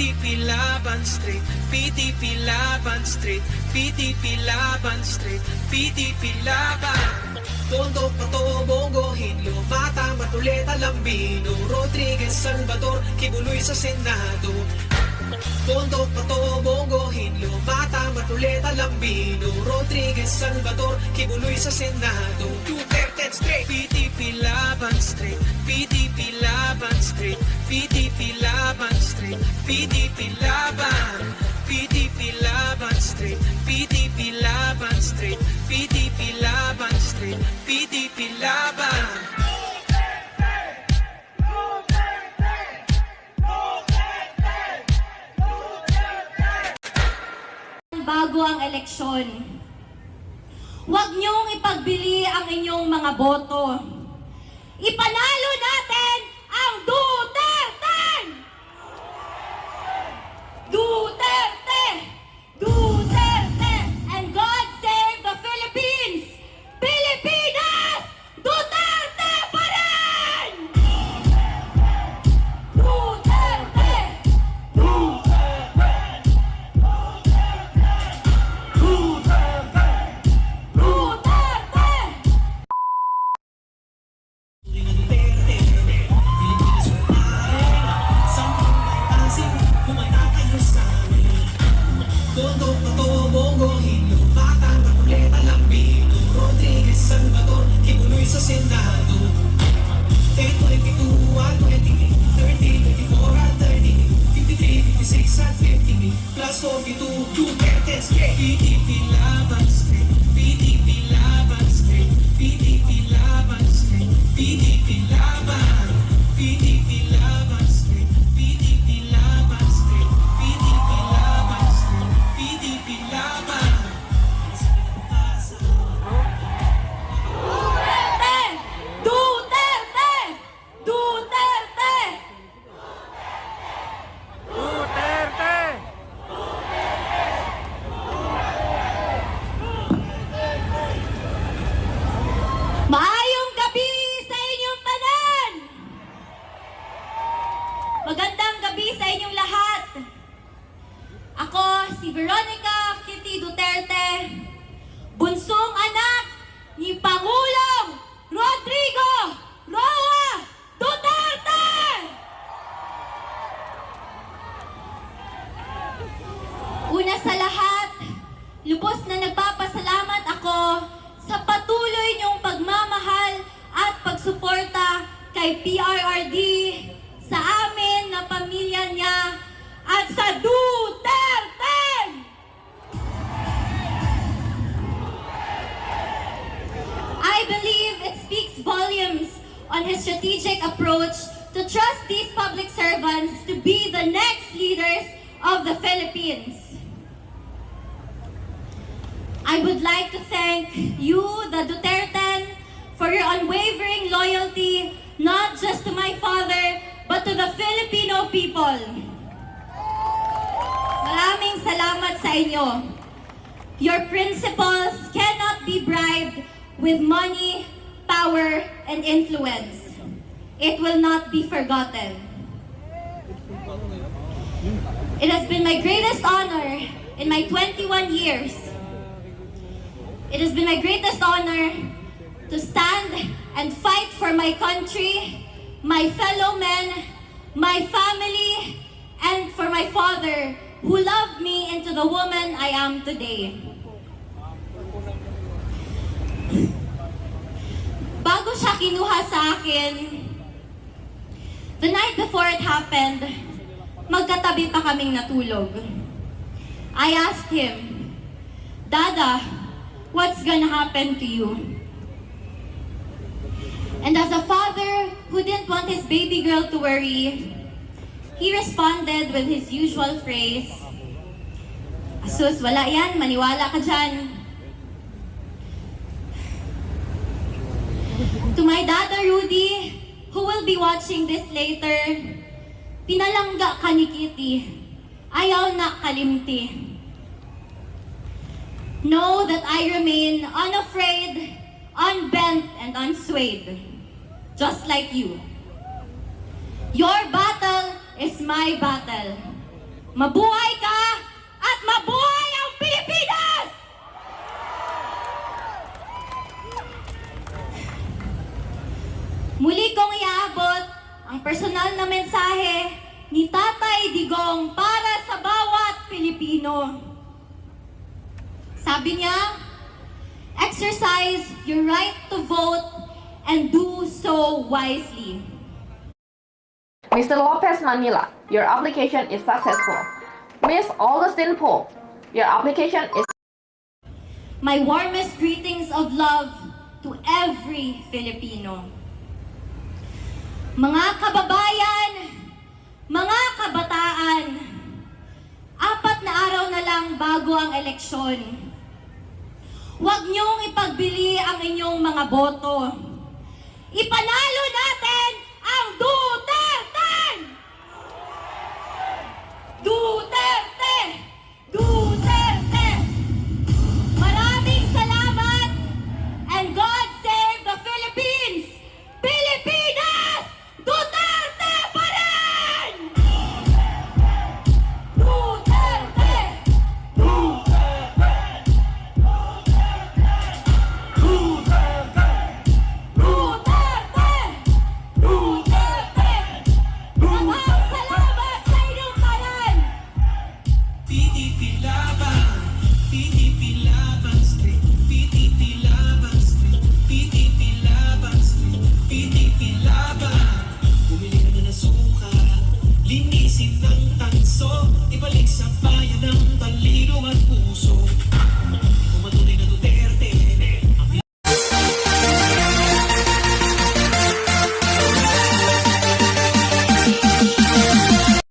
PTP Laban Street, PTP Laban Street, PTP Laban Street, PTP Laban. Tondo, Pato, Bongo, Hinlo, Mata, Matuleta, Lambino, Rodriguez, Salvador, Kibuloy sa Senado. Tondo, Pato, Bongo, Hinlo, Mata, Matuleta, Lambino, Rodriguez, Salvador, Kibuloy sa Senado. Duterte straight, PTP Laban Street, PTP PTP Laban, PTP Laban Street, PTP Laban Street, PTP Laban Street, PTP Laban. bago ang eleksyon. Huwag niyong ipagbili ang inyong mga boto. Ipanalo natin Tondo, pato, bongo, hito Batang pakuleta, lampito Rodriguez, Salvador, kibuloy sa Senado. 10, 22, 1, 20, 30, 24, 30 53, 56, at 58 Plus 42, 2, 10, 10, 10 Ikitilabas, 10 on his strategic approach to trust these public servants to be the next leaders of the Philippines. I would like to thank you, the Duterte, for your unwavering loyalty, not just to my father, but to the Filipino people. Maraming salamat sa inyo. Your principles cannot be bribed with money, power, and influence. It will not be forgotten. It has been my greatest honor in my 21 years. It has been my greatest honor to stand and fight for my country, my fellow men, my family, and for my father who loved me into the woman I am today. Bago siya kinuha sa akin, the night before it happened, magkatabi pa kaming natulog. I asked him, Dada, what's gonna happen to you? And as a father who didn't want his baby girl to worry, he responded with his usual phrase, Asus, wala yan, maniwala ka dyan. To my dada Rudy, who will be watching this later, pinalangga ka ni Kitty. Ayaw na kalimti. Know that I remain unafraid, unbent, and unswayed. Just like you. Your battle is my battle. Mabuhay ka Pilipino. Sabi niya, exercise your right to vote and do so wisely. Mr. Lopez Manila, your application is successful. Miss Augustine Pope, your application is My warmest greetings of love to every Filipino. Mga kababayan, mga kabataan, apat na araw na lang bago ang eleksyon. Huwag niyong ipagbili ang inyong mga boto.